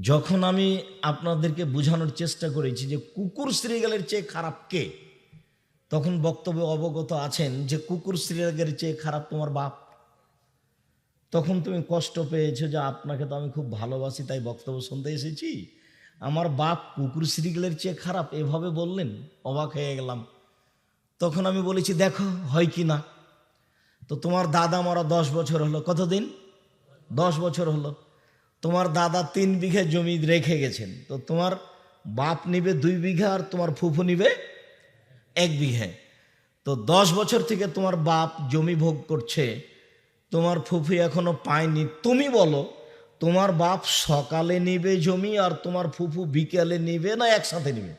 যখন আমি আপনাদেরকে বোঝানোর চেষ্টা করেছি যে কুকুর শ্রীগালের চেয়ে খারাপ কে, তখন বক্তব্যে অবগত আছেন যে কুকুর শ্রীগালের চেয়ে খারাপ তোমার বাপ। তখন তুমি কষ্ট পেয়েছ যে আপনাকে তো আমি খুব ভালোবাসি, তাই বক্তব্য শুনতে এসেছি। আমার বাপ কুকুর শ্রীগালের চেয়ে খারাপ, এভাবে বললেন, অবাক হয়ে গেলাম। তখন আমি বলেছি, দেখো, হয় কি না? তো তোমার দাদা মারা দশ বছর হলো। কতদিন? দশ বছর হলো। তোমার দাদা তিন বিঘা জমি রেখে গেছেন, তো তোমার বাপ নিবে দুই বিঘা আর তোমার ফুফু নিবে এক বিঘে। তো দশ বছর থেকে তোমার বাপ জমি ভোগ করছে, তোমার ফুফু এখনও পায়নি। তুমি বলো, তোমার বাপ সকালে নিবে জমি আর তোমার ফুফু বিকেলে নিবে না একসাথে নিবে?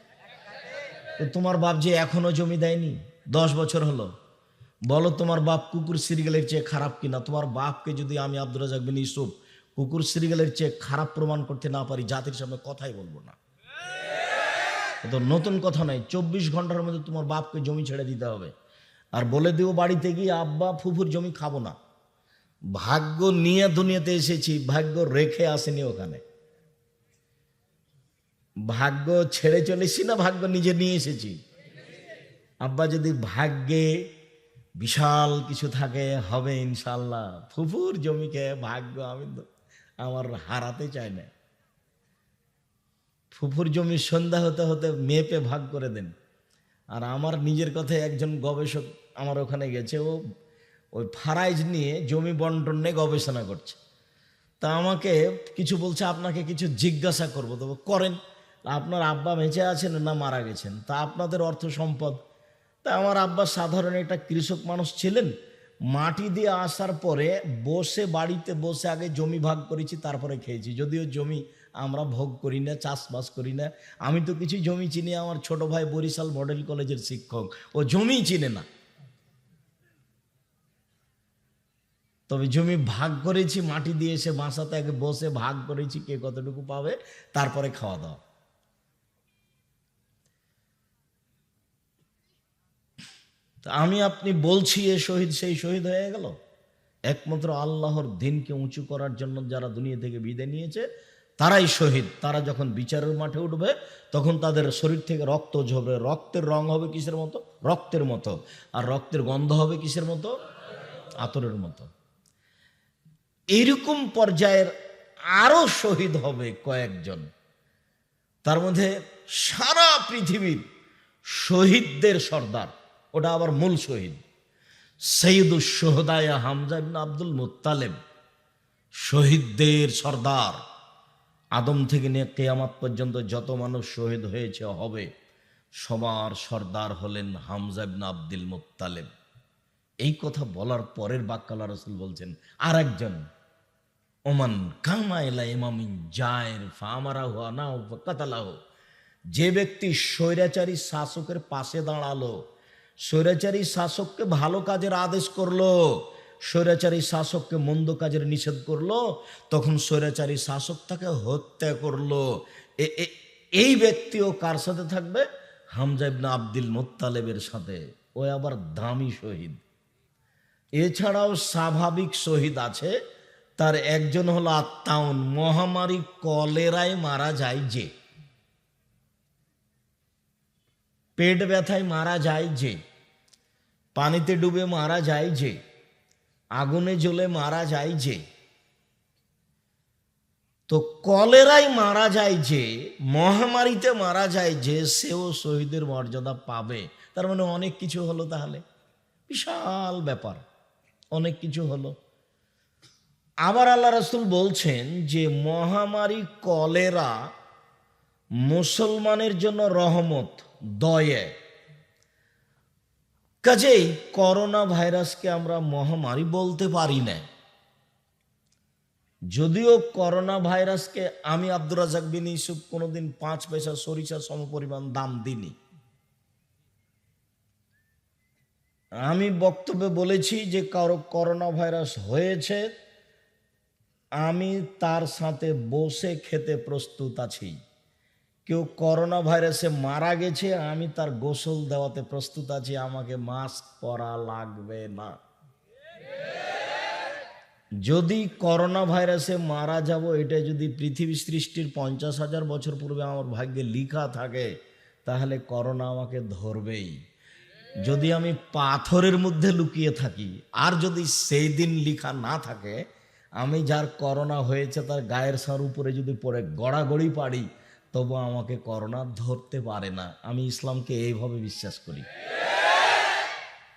তো তোমার বাপ যে এখনও জমি দেয়নি, দশ বছর হলো। বলো তোমার বাপ কুকুর সিরিগালের চেয়ে খারাপ কিনা? তোমার বাপকে যদি আমি আব্দুল রাজাক বিন ইউসুফ কুকুর সিরিগালের চেয়ে খারাপ প্রমাণ করতে না পারি, জাতির সামনে কথাই বলব না। তো নতুন কথা নাই চব্বিশ ঘণ্টার মধ্যে তোমার বাপকে জমি ছেড়ে দিতে হবে। আর বলে দিও বাড়িতে গিয়ে, আব্বা, ফুফুর জমি খাব না। ভাগ্য নিয়ে দুনিয়াতে এসেছি, ভাগ্য রেখে আসেনি ওখানে। ভাগ্য ছেড়ে চলেছি না ভাগ্য নিজে নিয়ে এসেছি? আব্বা, যদি ভাগ্যে বিশাল কিছু থাকে, হবে ইনশাল্লাহ। ফুফুর জমিকে ভাগ্য আমি আমার হারাতে চাই না। ফুফুর জমি সন্ধ্যা হতে হতে মেপে ভাগ করে দেন। আর আমার নিজের কথায় একজন গবেষক আমার ওখানে গেছে, ও ওই ফারাইজ নিয়ে জমি বন্টন নিয়ে গবেষণা করছে। তা আমাকে কিছু বলছে, আপনাকে কিছু জিজ্ঞাসা করব। তবে করেন, আপনার আব্বা বেঁচে আছেন না মারা গেছেন? তা আপনাদের অর্থ সম্পদ। তা আমার আব্বা সাধারণ একটা কৃষক মানুষ ছিলেন মাটি দিয়ে আসার পরে বসে বাড়িতে বসে আগে জমি ভাগ করেছি, তারপরে খেয়েছি। যদিও জমি আমরা ভোগ করি না, চাষবাস করি না। আমি তো কিছু জমি চিনি, আমার ছোট ভাই বরিশাল মডেল কলেজের শিক্ষক। ও জমি চিনে না। তবে জমি ভাগ করেছি, মাটি দিয়ে এসে বাসাতে আগে বসে ভাগ করেছি, কে কতটুকু পাবে, তারপরে খাওয়া দাওয়া। তা আমি আপনি বলছি এ শহীদ, সেই শহীদ হয়ে গেল। একমাত্র আল্লাহর দিনকে উঁচু করার জন্য যারা দুনিয়া থেকে বিদায় নিয়েছে, তারাই শহীদ। তারা যখন বিচারের মাঠে উঠবে, তখন তাদের শরীর থেকে রক্ত ঝরবে। রক্তের রং হবে কিসের মতো? রক্তের মতো। আর রক্তের গন্ধ হবে কিসের মতো? আতরের মতো। এইরকম পর্যায়ের আরও শহীদ হবে কয়েকজন। তার মধ্যে সারা পৃথিবীর শহীদদের সর্দার। ওটা আবার মূল শহীদ। সৈয়দুল সোহদায়া হামজা আব্দুল মুত্তালেব, শহীদদের সর্দার। আদম থেকে নিয়ে কেয়ামাত পর্যন্ত যত মানুষ শহীদ হয়েছে, হবে, সবার সর্দার হলেন হামজা ইবনে আব্দুল মুত্তালেব। এই কথা বলার পরের বাক্যালা রসুল বলছেন আর একজন ওমান কামা এলা ইমামিন জায়ের ফামারা হুয়া না কাতালাহ যে ব্যক্তি স্বৈরাচারী শাসকের পাশে দাঁড়াল স্বৈরাচারী শাসককে ভালো কাজের আদেশ করল, স্বৈরাচারী শাসককে মন্দ কাজের নিষেধ করল, তখন স্বৈরাচারী শাসক তাকে হত্যা করল। এই ব্যক্তিও কার সাথে থাকবে? হামজা ইবনে আব্দুল মোত্তালেবের সাথে। ও আবার দামি শহীদ। এছাড়াও স্বাভাবিক শহীদ আছে। তার একজন হলো আত্মাউন। মহামারী কলেরায় মারা যায় যে। পেট ব্যথায় মারা যায় যে পানিতে ডুবে মারা যায় যে আগুনে জ্বলে মারা যায় যে তো কলেরায় মারা যায় যে মহামারীতে মারা যায় যে সেও শহীদের মর্যাদা পাবে তার মানে অনেক কিছু হলো তাহলে বিশাল ব্যাপার অনেক কিছু হলো আবার আল্লাহ রসুল বলছেন যে মহামারী কলেরা মুসলমানের জন্য রহমত দয়ে। কাজেই করোনা ভাইরাসকে আমরা মহামারী বলতে পারি না। যদিও করোনা ভাইরাসকে আমি আব্দুর রাজাক বিন ইসুফ কোনোদিন পাঁচ পয়সা সরিষা সমপরিমাণ দাম দিনি আমি বক্তব্যে বলেছি যে কারও করোনা ভাইরাস হয়েছে, আমি তার সাথে বসে খেতে প্রস্তুত আছি। কেউ করোনা ভাইরাসে মারা গেছে, আমি তার গোসল দেওয়াতে প্রস্তুত আছি, আমাকে মাস্ক পরা লাগবে না। যদি করোনা ভাইরাসে মারা যাব, এটা যদি পৃথিবী সৃষ্টির পঞ্চাশ হাজার বছর পূর্বে আমার ভাগ্যে লিখা থাকে, তাহলে করোনা আমাকে ধরবেই। যদি আমি পাথরের মধ্যে লুকিয়ে থাকি, আর যদি সেই দিন লিখা না থাকে, আমি যার করোনা হয়েছে, তার গায়ের সার উপরে যদি পড়ে গড়াগড়ি পারি তবু আমাকে করোনা ধরতে পারে না। আমি ইসলামকে এইভাবে বিশ্বাস করি।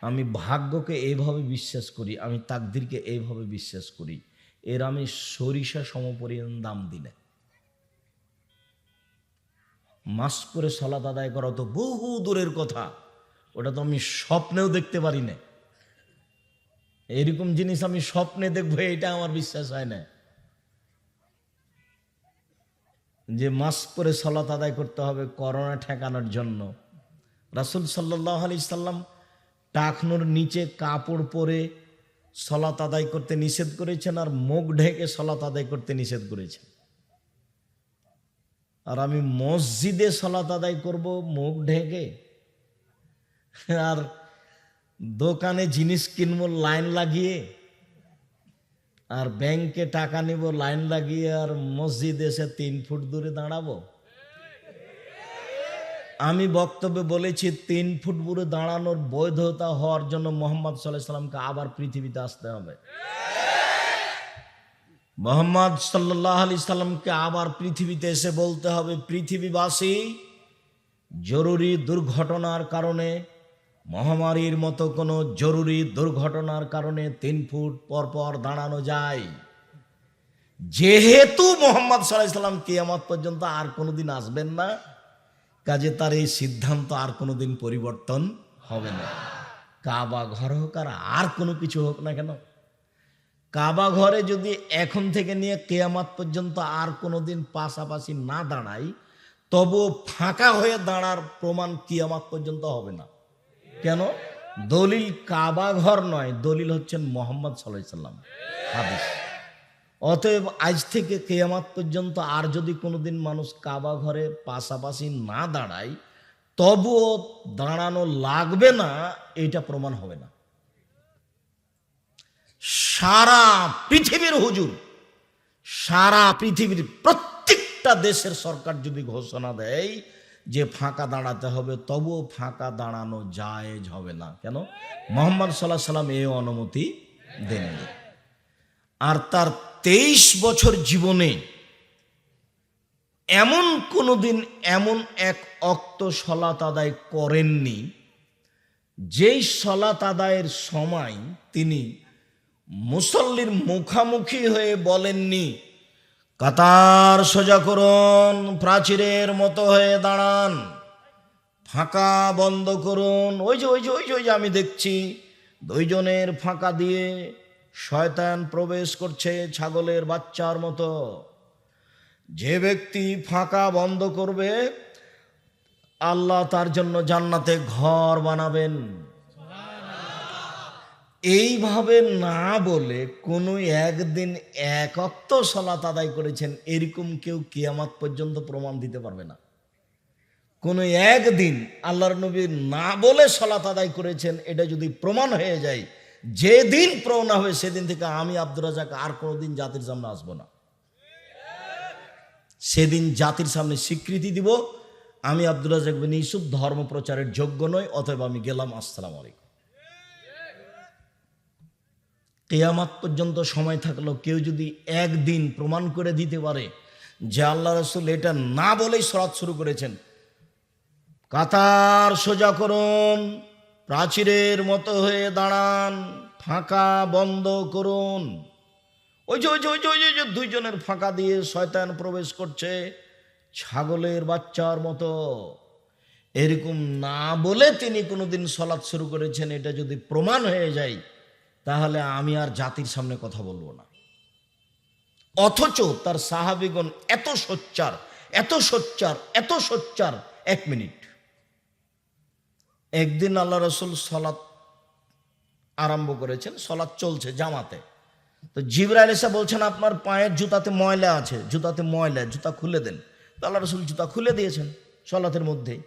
আমি ভাগ্যকে এইভাবে বিশ্বাস করি, আমি তাকদিরকে এইভাবে বিশ্বাস করি। এর আমি সরিষা সমপরিমাণ দাম দিলে মাস করে সলাত আদায় করা তো বহু দূরের কথা। ওটা তো আমি স্বপ্নেও দেখতে পারি না। এরকম জিনিস আমি স্বপ্নে দেখব এটা আমার বিশ্বাস হয় না। যে মাস্ক পরে সলাত আদায় করতে হবে করোনা ঠেকানোর জন্য। রাসুল সাল্লাহ আলি সাল্লাম টাকনোর নিচে কাপড় পরে সলাত আদায় করতে নিষেধ করেছেন আর মুখ ঢেকে সলাত আদায় করতে নিষেধ করেছেন। আর আমি মসজিদে সলাত আদায় করব মুখ ঢেকে? আর দোকানে জিনিস কিনবো, লাইন লাগিয়ে আর ব্যাংকে টাকা নিব, লাইন লাগিয়ে আর মসজিদ এসে তিন ফুট দূরে দাঁড়াবো। আমি বক্তব্যে বলেছি, তিন ফুট দূরে দাঁড়ানোর বৈধতা হওয়ার জন্য মোহাম্মদ সাল্লাহ সাল্লামকে আবার পৃথিবীতে আসতে হবে। মোহাম্মদ সাল্লাহ আলি সাল্লামকে আবার পৃথিবীতে এসে বলতে হবে, পৃথিবীবাসী, জরুরি দুর্ঘটনার কারণে মহামারীর মতো কোনো জরুরি দুর্ঘটনার কারণে তিন ফুট পর পর দাঁড়ানো যায়। যেহেতু মোহাম্মদ সাল্লাহ সাল্লাম কিয়ামত পর্যন্ত আর কোনোদিন আসবেন না, কাজে তার এই সিদ্ধান্ত আর কোনোদিন পরিবর্তন হবে না। কাবা ঘর হোক আর আর কোনো কিছু হোক না কেন, কাবা ঘরে যদি এখন থেকে নিয়ে কেয়ামাত পর্যন্ত আর কোনোদিন পাশাপাশি না দাঁড়াই, তবুও ফাঁকা হয়ে দাঁড়ার প্রমাণ কিয়ামাত পর্যন্ত হবে না। কেন? দলিল কাবা ঘর নয়, দলিল হচ্ছেন মোহাম্মদ সাল্লাম। হাদিস। অতএব আজ থেকে কেয়ামাত পর্যন্ত আর যদি কোনোদিন মানুষ কাবা ঘরে পাশাপাশি না দাঁড়ায়, তবুও দাঁড়ানো লাগবে না, এটা প্রমাণ হবে না। সারা পৃথিবীর হুজুর, সারা পৃথিবীর প্রত্যেকটা দেশের সরকার যদি ঘোষণা দেয় যে ফাঁকা দাঁড়াতে হবে, তবুও ফাঁকা দাঁড়ানো জায়েজ হবে না। কেন? মোহাম্মদ সাল্লাহ সাল্লাম এই অনুমতি দেননি। আর তার তেইশ বছর জীবনে এমন কোনো দিন এমন এক অক্ত সলাত আদায় করেননি, যেই সলাত আদায়ের সময় তিনি মুসল্লির মুখামুখি হয়ে বলেননি কাতার সোজা করুন, প্রাচীরের মতো হয়ে দাঁড়ান। ফাঁকা বন্ধ করুন। ওই যে ওই যে ওই যে ওই যে আমি দেখছি, দুইজনের ফাঁকা দিয়ে শয়তান প্রবেশ করছে ছাগলের বাচ্চার মতো। যে ব্যক্তি ফাঁকা বন্ধ করবে, আল্লাহ তার জন্য জান্নাতে ঘর বানাবেন। এইভাবে না বলে কোনো একদিন একত্ব সলাত আদায় করেছেন, এরকম কেউ কিয়ামাত পর্যন্ত প্রমাণ দিতে পারবে না। কোনো একদিন আল্লাহর নবী না বলে সলাত আদায় করেছেন, এটা যদি প্রমাণ হয়ে যায়, যেদিন প্রমাণ হবে সেদিন থেকে আমি আব্দুর রাজাক আর কোনোদিন জাতির সামনে আসব না। সেদিন জাতির সামনে স্বীকৃতি দিব, আমি আব্দুর রাজাক বিন ইসুফ ধর্ম প্রচারের যোগ্য নই অথবা আমি গেলাম, আসসালাম আলাইকুম। কেয়ামাত পর্যন্ত সময় থাকল কেউ যদি একদিন প্রমাণ করে দিতে পারে যে আল্লাহ রসুল এটা না বলেই সরাত শুরু করেছেন, কাতার সোজা করুন, প্রাচীরের মতো হয়ে দাঁড়ান, ফাঁকা বন্ধ করুন। ওই যে ওই যে ওই যে, ওই যে- দুইজনের ফাঁকা দিয়ে শয়তান প্রবেশ করছে ছাগলের বাচ্চার মতো। এরকম না বলে তিনি কোনোদিন সলাৎ শুরু করেছেন, এটা যদি প্রমাণ হয়ে যায় তাহলে আমি আর জাতির সামনে কথা বলব না। অথচ তার সাহাবিগণ এত সোচ্চার এত সোচ্চার এত সোচ্চার, এক মিনিট। একদিন আল্লাহ রসুল সলাৎ আরম্ভ করেছেন, সলাৎ চলছে জামাতে। তো জিবরাইল এসে বলছেন, আপনার পায়ের জুতাতে ময়লা আছে, জুতাতে ময়লা, জুতা খুলে দেন। তো আল্লাহ রসুল জুতা খুলে দিয়েছেন সলাতের মধ্যেই।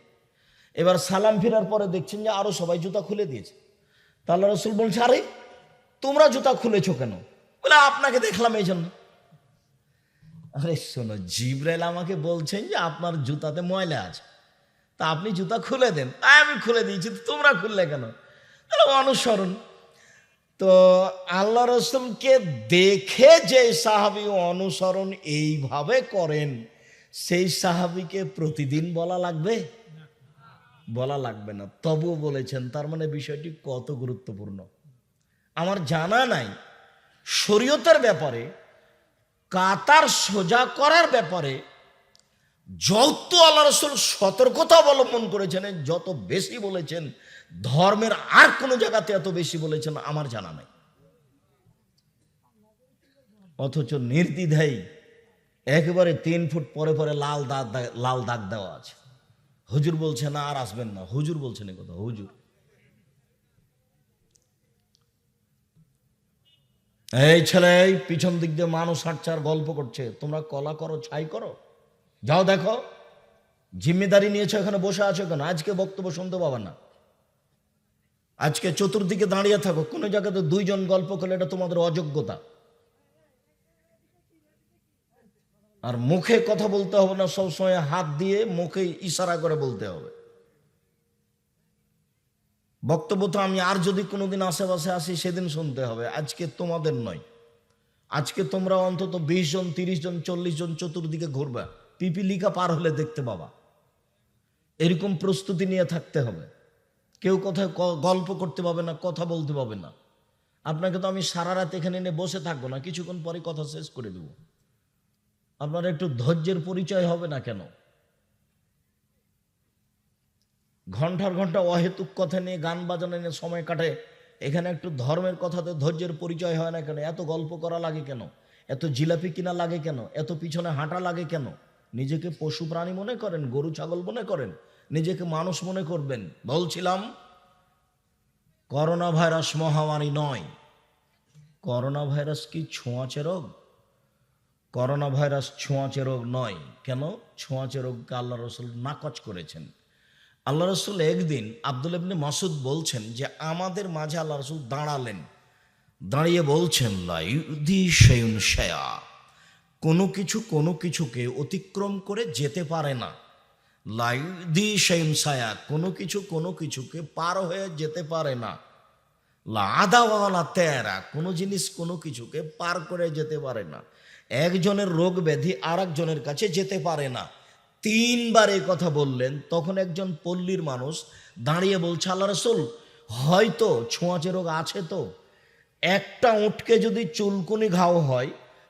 এবার সালাম ফেরার পরে দেখছেন যে আরও সবাই জুতা খুলে দিয়েছে। তা আল্লাহ রসুল বলছে, আরে তোমরা জুতা খুলেছো কেন? বলে, আপনাকে দেখলাম এই জন্য। আরে শোনো, জিব্রাইল আমাকে বলছেন যে আপনার জুতাতে ময়লা আছে। তা আপনি জুতা খুলে দেন। আমি খুলে দিয়েছি তোমরা খুললে কেন? অনুসরণ। তো আল্লাহ রসুলকে দেখে যে সাহাবি অনুসরণ এইভাবে করেন, সেই সাহাবিকে প্রতিদিন বলা লাগবে? বলা লাগবে না। তবু বলেছেন, তার মানে বিষয়টি কত গুরুত্বপূর্ণ? আমার জানা নাই। শরীয়তের ব্যাপারে, কাতার সোজা করার ব্যাপারে যত আল্লাহ রসুল সতর্কতা অবলম্বন করেছেন, যত বেশি বলেছেন, ধর্মের আর কোনো জায়গাতে এত বেশি বলেছেন, আমার জানা নাই। অথচ নির্দ্বিধাই একেবারে তিন ফুট পরে পরে লাল দাগ দাগ- লাল দাগ দেওয়া আছে। হুজুর বলছে, না, আর আসবেন না। হুজুর বলছেন এ কথা, হুজুর। এই ছেলে, পিছন দিক দিয়ে মানুষ হাঁটছে আর গল্প করছে। তোমরা কলা করো, ছাই করো। যাও দেখো, জিম্মেদারি নিয়েছো এখানে বসে আছো কেন? আজকে বক্তব্য শুনতে পাবা না। আজকে চতুর্দিকে দাঁড়িয়ে থাকো, কোনো জায়গাতে দুইজন গল্প করলে এটা তোমাদের অযোগ্যতা। আর মুখে কথা বলতে হবে না, সবসময় হাত দিয়ে মুখে ইশারা করে বলতে হবে। বক্তব্য তো আমি আর যদি কোনোদিন আশেপাশে আসি, সেদিন শুনতে হবে। আজকে তোমাদের নয়। আজকে তোমরা অন্তত বিশ জন, তিরিশ জন, চল্লিশ জন চতুর্দিকে ঘুরবা। পিপিলিকা পার হলে দেখতে পাবা। এরকম প্রস্তুতি নিয়ে থাকতে হবে। কেউ কোথায় গল্প করতে পাবে না, কথা বলতে পাবে না। আপনাকে তো আমি সারা রাত এখানে এনে বসে থাকব না, কিছুক্ষণ পরে কথা শেষ করে দেব। আপনার একটু ধৈর্যের পরিচয় হবে না কেন? ঘণ্টার ঘণ্টা অহেতুক কথা নিয়ে গান বাজানো নিয়ে সময় কাটে। এখানে একটু ধর্মের কথাতে ধৈর্যের পরিচয় হয় না কেন? এত গল্প করা লাগে কেন? এত জিলাপি কিনা লাগে কেন? এত পিছনে হাঁটা লাগে কেন? নিজেকে পশু প্রাণী মনে করেন, গরু ছাগল মনে করেন? নিজেকে মানুষ মনে করবেন? বলছিলাম করোনা ভাইরাস মহামারী নয়। করোনা ভাইরাস কি ছোঁয়াচে রোগ? করোনা ভাইরাস ছোঁয়াচে রোগ নয়। কেন? ছোঁয়াচে রোগকে আল্লাহ রসুল নাকচ করেছেন। আল্লাহ রসুল একদিন আব্দুল ইবনে মাসুদ বলছেন যে, আমাদের মাঝে আল্লাহ রসুল দাঁড়ালেন। দাঁড়িয়ে বলছেন লাইদি সেয়ুন শেয়া। কোনো কিছু, কোনো কিছুকে অতিক্রম করে যেতে পারে না। লাইদি সেয়ুন সায়া কোনো কিছু, কোনো কিছুকে পার হয়ে যেতে পারে না। লাদাওয়ালা তেরা। কোনো জিনিস, কোনো কিছুকে পার করে যেতে পারে না। একজনের রোগ ব্যাধি আর কাছে যেতে পারে না। তিনবার এই কথা বললেন, তখন একজন পল্লীর মানুষ দাঁড়িয়ে বলছে, আল্লাহ রসুল হয়তো ছোঁয়াচে রোগ আছে তো। একটা উটকে যদি চুলকুনি ঘাও হয়,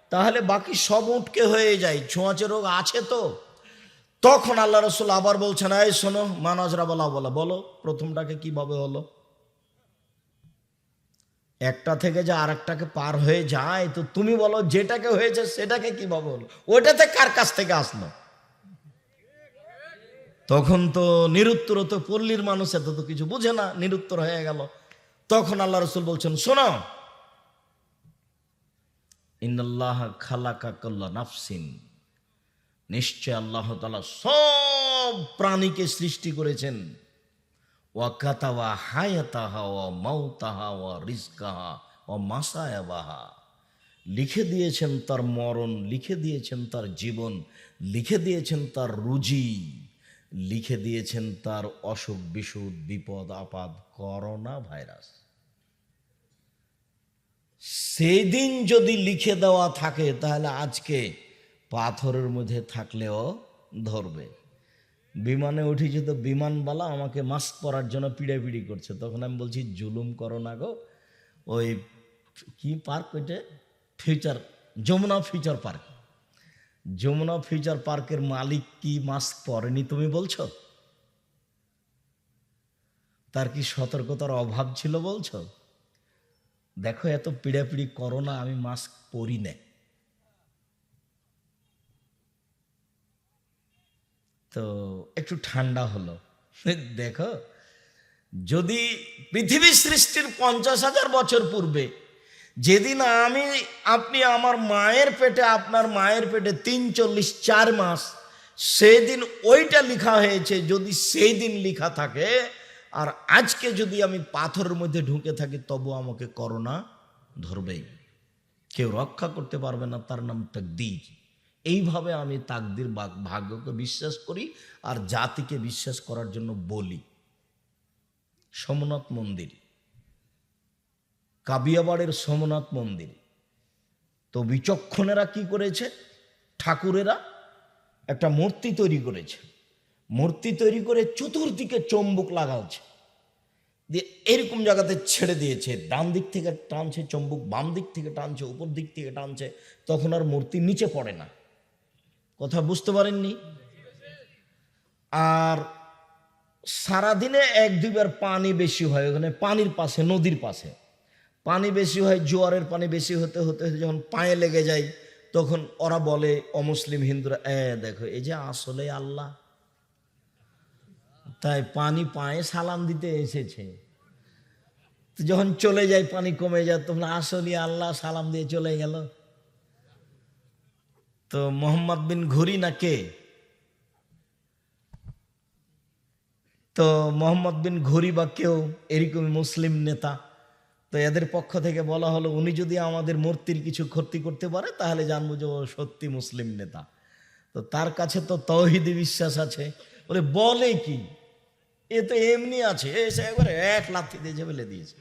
তাহলে বাকি সব উটকে হয়ে যায়, ছোঁয়াচে রোগ আছে তো। তখন আল্লাহ রসুল আবার বলছেন, এই শোনো, মানাজরা বলা বলা, বলো, প্রথমটাকে কীভাবে হলো? একটা থেকে যে আরেকটাকে পার হয়ে যায়, তো তুমি বলো, যেটাকে হয়েছে সেটাকে কীভাবে হলো? ওইটাতে কার কাছ থেকে আসলো? তখন তো নিরুত্তর তো পল্লীর মানুষ এত তো কিছু বুঝে না, নিরুত্তর হয়ে গেল। তখন আল্লাহ রসুল বলছেন, শোনো খালাকা কল্লা নাফসিন। নিশ্চয় আল্লাহ তালা সব প্রাণীকে সৃষ্টি করেছেন। ওয়া কাতাওয়া হায়াতাহা ওয়া মাউতাহা ওয়া রিজকাহা ওয়া মাসায়াবাহা। লিখে দিয়েছেন তার মরণ, লিখে দিয়েছেন তার জীবন, লিখে দিয়েছেন তার রুজি। লিখে দিয়েছেন তার অসুখ, বিসুখ, বিপদ, আপদ, করোনা ভাইরাস। সেই দিন যদি লিখে দেওয়া থাকে, তাহলে আজকে পাথরের মধ্যে থাকলেও ধরবে। বিমানে উঠেছি তো বিমানবালা আমাকে মাস্ক পরার জন্য পিড়াপিড়ি করছে। তখন আমি বলছি, জুলুম করো না গো। ওই কি পার্ক ওইটা? Future, Jamuna future park. Jamuna future পার্কের মালিক কি মাস্ক পরেনি তুমি বলছো? তার কি সতর্কতার অভাব ছিল বলছো? দেখো, এত পিড়াপিড়ি করো না, আমি মাস্ক পরি না। তো একটু ঠান্ডা হলো। দেখো, যদি পৃথিবী সৃষ্টির পঞ্চাশ হাজার বছর পূর্বে যেদিন আমি, আপনি আমার মায়ের পেটে, আপনার মায়ের পেটে তিন চল্লিশ চার মাস, সেদিন ওইটা লেখা হয়েছে, যদি সেই দিন লিখা থাকে, আর আজকে যদি আমি পাথরের মধ্যে ঢুকে থাকি তবু আমাকে করোনা ধরবেই। কেউ রক্ষা করতে পারবে না, তার নাম তাকদির। এইভাবে আমি তাকদির ভাগ্যকে বিশ্বাস করি, আর জাতিকে বিশ্বাস করার জন্য বলি। সোমনাথ মন্দির। কাবিয়াবাড়ের সোমনাথ মন্দির। তো বিচক্ষণেরা কি করেছে? ঠাকুরেরা একটা মূর্তি তৈরি করেছে। মূর্তি তৈরি করে চতুর্দিকে চম্বুক লাগাচ্ছে। দিয়ে এরকম জায়গাতে ছেড়ে দিয়েছে। ডান দিক থেকে টানছে চম্বুক, বাম দিক থেকে টানছে, উপর দিক থেকে টানছে, তখন আর মূর্তি নিচে পড়ে না। কথা বুঝতে পারেননি? আর সারাদিনে এক দুইবার পানি বেশি হয়, ওখানে পানির পাশে, নদীর পাশে। পানি বেশি হয়, জোয়ারের পানি বেশি হতে হতে হতে যখন পায়ে লেগে যায়, তখন ওরা বলে অমুসলিম হিন্দুরা, এ দেখো, এই যে আসলে আল্লাহ। তাই পানি পায়ে সালাম দিতে এসেছে। যখন চলে যায়, পানি কমে যায়, তখন আসলে আল্লাহ সালাম দিয়ে চলে গেল। তো মোহাম্মদ বিন ঘুরি না কে? তো মোহাম্মদ বিন ঘুরি বা কেউ এরকম মুসলিম নেতা। তো এদের পক্ষ থেকে বলা হলো, উনি যদি আমাদের মূর্তির কিছু ক্ষতি করতে পারে, তাহলে জানব যে ও সত্যি মুসলিম নেতা। তো তার কাছে তো তৌহিদি বিশ্বাস আছে। বলে বলে কি? এ তো এমনি আছে এসে একবারে এক লাথি দিয়ে ফেলে দিয়েছে।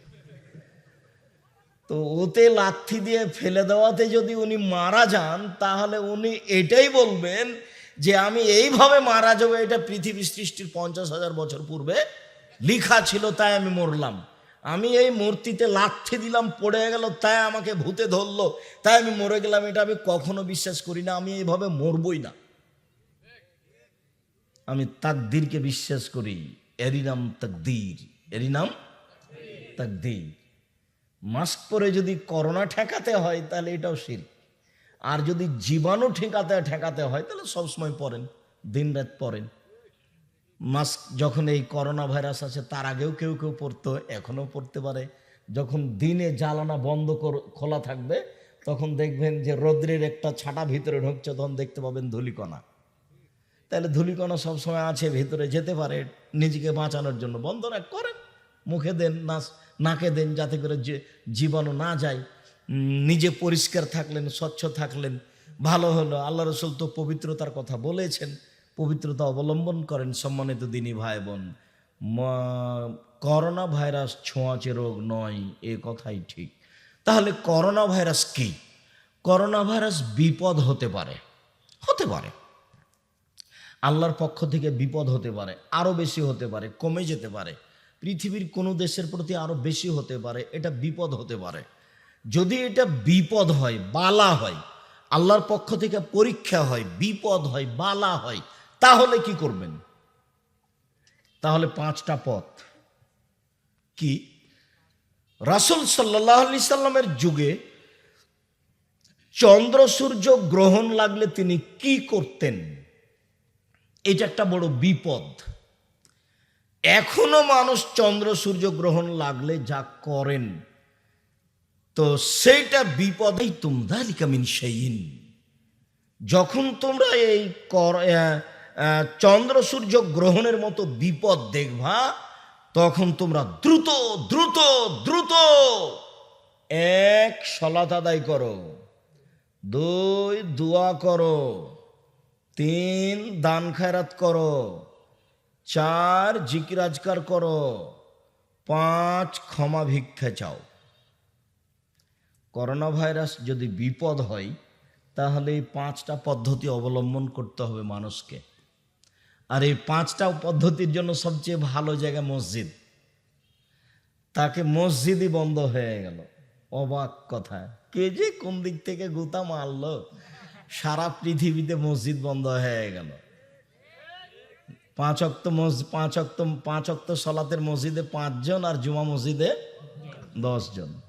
তো ওতে লাথি দিয়ে ফেলে দেওয়াতে যদি উনি মারা যান, তাহলে উনি এটাই বলবেন যে, আমি এইভাবে মারা যাব, এটা পৃথিবী সৃষ্টির পঞ্চাশ হাজার বছর পূর্বে লিখা ছিল, তাই আমি মরলাম। আমি এই মূর্তিতে লাথি দিলাম, পড়ে গেল, তাই আমাকে ভূতে ধরলো। তাই আমি মরে গেলাম, এটা আমি কখনো বিশ্বাস করি না, আমি এইভাবে মরবই না। আমি তাকদিরকে বিশ্বাস করি, এরই নাম তাকদির, এরই নাম তাকদির। মাস্ক পরে যদি করোনা ঠেকাতে হয়, তাহলে এটাও শির। আর যদি জীবাণু ঠেকাতে ঠেকাতে হয়, তাহলে সবসময় পড়েন দিন রাত পড়েন মাস্ক যখন এই করোনা ভাইরাস আছে, তার আগেও কেউ কেউ পড়তো এখনও পড়তে পারে। যখন দিনে জ্বালানা বন্ধ কর- খোলা থাকবে, তখন দেখবেন যে রৌদ্রের একটা ছাটা ভিতরে ঢুকছে, তখন দেখতে পাবেন ধুলিকণা। তাহলে ধুলিকণা সবসময় আছে, ভিতরে যেতে পারে, নিজেকে বাঁচানোর জন্য। বন্ধ রাখ করেন, মুখে দেন, নাস, নাকে দেন, যাতে করে যে জীবাণু না যায়। নিজে পরিষ্কার থাকলেন, স্বচ্ছ থাকলেন, ভালো হলো। আল্লাহ রসুল তো পবিত্রতার কথা বলেছেন। পবিত্রতা অবলম্বন করেন সম্মানিত দিনী ভাই বোন করোনা ভাইরাস ছোঁয়াচে রোগ নয়, এ কথাই ঠিক। তাহলে করোনা ভাইরাস কি? করোনা ভাইরাস বিপদ হতে পারে হতে পারে। আল্লাহর পক্ষ থেকে বিপদ হতে পারে, আরও বেশি হতে পারে, কমে যেতে পারে। পৃথিবীর কোনো দেশের প্রতি আরও বেশি হতে পারে, এটা বিপদ হতে পারে। যদি এটা বিপদ হয়, বালা হয়, আল্লাহর পক্ষ থেকে পরীক্ষা হয়, বিপদ হয়, বালা হয় তাহলে কি করবেন? তাহলে পাঁচটা পথ। কি? রাসুল সাল্লাহ আলি সাল্লামের যুগে চন্দ্র সূর্য গ্রহণ লাগলে তিনি কি করতেন? এটা একটা বড় বিপদ। এখনও মানুষ চন্দ্র সূর্য গ্রহণ লাগলে যা করেন, তো সেইটা বিপদেই তুমদালিকা মিন সেইন যখন তোমরা এই কর- চন্দ্র সূর্য গ্রহণের মতো বিপদ দেখবা, তখন তোমরা দ্রুত দ্রুত দ্রুত এক সলাত আদায় করো, দুই দোয়া করো, তিন দান খায়রাত করো, চার জিকিরাজকার করো, পাঁচ ক্ষমা ভিক্ষা চাও। করোনা ভাইরাস যদি বিপদ হয়, তাহলে এই পাঁচটা পদ্ধতি অবলম্বন করতে হবে মানুষকে। আর এই পাঁচটা পদ্ধতির জন্য সবচেয়ে ভালো জায়গা মসজিদ। তাকে মসজিদই বন্ধ হয়ে গেল। অবাক কথা। কে যে কোন দিক থেকে গুতা মারলো? সারা পৃথিবীতে মসজিদ বন্ধ হয়ে গেল। পাঁচ অক্ত মসজিদ পাঁচ অক্ত পাঁচ অক্ত সলাতের মসজিদে পাঁচজন আর জুমা মসজিদে দশজন।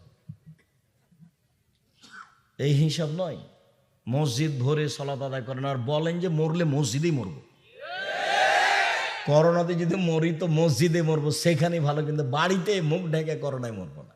এই হিসাব নয়। মসজিদ ভরে সলাত আদায় করেন। আর বলেন যে মরলে মসজিদেই মরব। করোনাতে যদি মরি তো মসজিদে মরবো, সেখানেই ভালো, কিন্তু বাড়িতে মুখ ঢেকে করোনায় মরবো না।